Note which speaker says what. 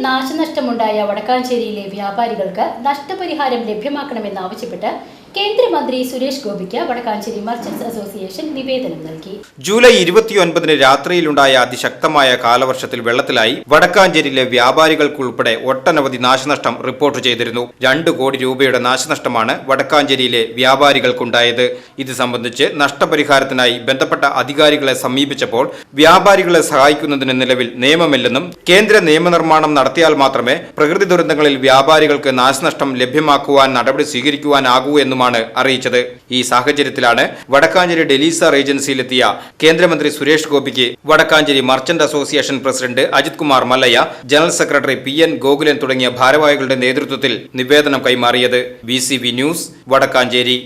Speaker 1: നാശനഷ്ടമുണ്ടായ വടക്കാഞ്ചേരിയിലെ വ്യാപാരികൾക്ക് നഷ്ടപരിഹാരം ലഭ്യമാക്കണമെന്നാവശ്യപ്പെട്ട് കേന്ദ്രമന്ത്രി സുരേഷ് ഗോപിക്ക് വടക്കാഞ്ചേരി മർച്ചന്റ്സ് അസോസിയേഷൻ നിവേദനം നൽകി.
Speaker 2: ജൂലൈ ഇരുപത്തിയൊൻപതിന് രാത്രിയിലുണ്ടായ അതിശക്തമായ കാലവർഷത്തിൽ വെള്ളത്തിലായി വടക്കാഞ്ചേരിയിലെ വ്യാപാരികൾക്കുൾപ്പെടെ ഒട്ടനവധി നാശനഷ്ടം റിപ്പോർട്ട് ചെയ്തിരുന്നു. രണ്ട് കോടി രൂപയുടെ നാശനഷ്ടമാണ് വടക്കാഞ്ചേരിയിലെ വ്യാപാരികൾക്കുണ്ടായത്. ഇത് സംബന്ധിച്ച് നഷ്ടപരിഹാരത്തിനായി ബന്ധപ്പെട്ട അധികാരികളെ സമീപിച്ചപ്പോൾ വ്യാപാരികളെ സഹായിക്കുന്നതിന് നിലവിൽ നിയമമില്ലെന്നും കേന്ദ്ര നിയമനിർമ്മാണം നടത്തിയാൽ മാത്രമേ പ്രകൃതി ദുരന്തങ്ങളിൽ വ്യാപാരികൾക്ക് നാശനഷ്ടം ലഭ്യമാക്കുവാൻ നടപടി സ്വീകരിക്കുവാനാകൂ എന്നുമാണ് അറിയിച്ചത്. ഈ സാഹചര്യത്തിലാണ് വടക്കാഞ്ചേരി ഡെലീസർ ഏജൻസിയിലെത്തിയ കേന്ദ്രമന്ത്രി സുരേഷ് ഗോപിക്ക് Vadakkanchery merchant association president Ajith Kumar Mallayya general secretary P N Gokulan തുടങ്ങിയ ഭാരവാഹികളുടെ നേതൃത്വത്തിൽ നിവേദനം കൈമാറിയത്. B news Vadakkanchery.